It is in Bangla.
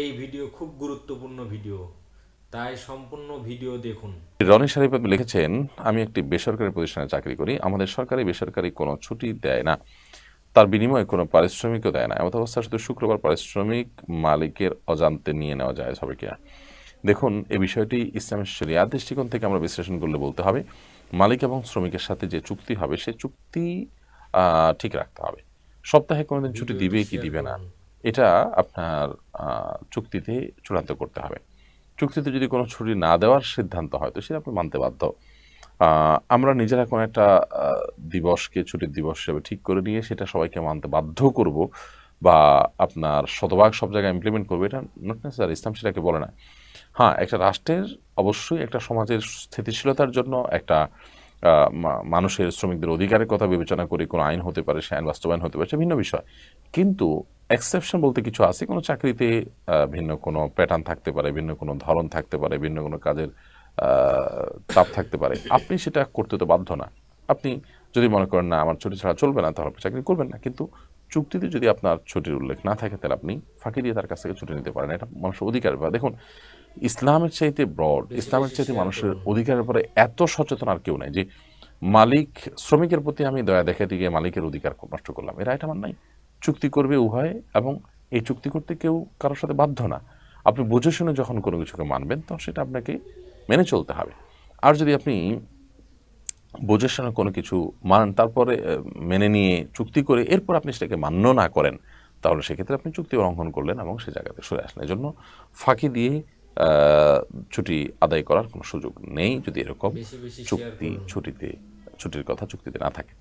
এই ভিডিও খুব গুরুত্বপূর্ণ ভিডিও। তাই সম্পূর্ণ ভিডিও দেখুন। রনি শারিফ লিখেছেন আমি একটি বেসরকারি প্রতিষ্ঠানে চাকরি করি। আমাদের সরকারি বেসরকারি কোনো ছুটি দেয় না। তার বিনিময়ে কোনো পারিশ্রমিকও দেয় না। এমত অবস্থা শুধু শুক্রবার পারিশ্রমিক মালিকের অজান্তে নিয়ে নেওয়া যায় হবে কিনা দেখুন এই বিষয়টি ইসলামের শরিয়া দৃষ্টিকোণ থেকে আমরা বিশ্লেষণ করলে বলতে হবে মালিক এবং শ্রমিকের সাথে যে চুক্তি হবে সে চুক্তি আহ, ঠিক রাখতে হবে। সপ্তাহে কোনোদিন ছুটি দিবে কি দিবে না? এটা আপনার চুক্তিতে চূড়ান্ত করতে হবে। চুক্তিতে যদি কোনো ছুটি না দেওয়ার সিদ্ধান্ত হয়, তো সেটা আপনি মানতে বাধ্য। আমরা নিজেরা কোনো একটা দিবসকে, ছুটির দিবস হিসেবে ঠিক করে নিয়ে সেটা সবাইকে মানতে বাধ্য করব বা আপনার শতভাগ সব জায়গায় ইমপ্লিমেন্ট করব, এটা নট নেসার ইসলাম সেটাকে বলে না। হ্যাঁ একটা রাষ্ট্রের অবশ্যই একটা সমাজের স্থিতিশীলতার জন্য একটা মানুষের শ্রমিকদের অধিকারের কথা বিবেচনা করে কোনো আইন হতে পারে, সে আইন বাস্তবায়ন হতে পারে, সে ভিন্ন বিষয়। কিন্তু এক্সেপশন বলতে কিছু আছে? কোনো চাকরিতে ভিন্ন কোনো প্যাটার্ন থাকতে পারে, ভিন্ন কোনো ধরন থাকতে পারে, ভিন্ন কোনো কাজের চাপ থাকতে পারে। আপনি সেটা করতে তো বাধ্য না। আপনি যদি মনে করেন, না, আমার ছুটি ছাড়া চলবে না, তাহলে আপনি চাকরি করবেন না। কিন্তু চুক্তিতে যদি আপনার ছুটির উল্লেখ না থাকে, তাহলে আপনি ফাঁকি দিয়ে তার কাছ থেকে ছুটি নিতে পারেন। এটা মানুষের অধিকার। ব্যাপার দেখুন, ইসলামের চাইতে ব্রড ইসলামের চাইতে মানুষের অধিকারের ব্যাপারে এত সচেতন আর কেউ নাই যে মালিক, শ্রমিকের প্রতি আমি দয়া দেখাতে গিয়ে মালিকের অধিকার নষ্ট করলাম। এরা এটা আমার নাই চুক্তি করবে উভয় এবং এই চুক্তি করতে কেউ কারোর সাথে বাধ্য না। আপনি বুঝে শুনে যখন কোনো কিছুকে মানবেন তখন সেটা আপনাকে মেনে চলতে হবে। আর যদি আপনি বুঝে শুনে কোনো কিছু মানেন তারপরে মেনে নিয়ে চুক্তি করে এরপর আপনি সেটাকে মান্য না করেন তাহলে সেক্ষেত্রে আপনি চুক্তি লঙ্ঘন করলেন এবং সে জায়গাতে সরে আসলেন। এই জন্য ফাঁকি দিয়ে ছুটি আদায় করার কোনো সুযোগ নেই যদি এরকম চুক্তি ছুটিতে ছুটির কথা চুক্তিতে না থাকে।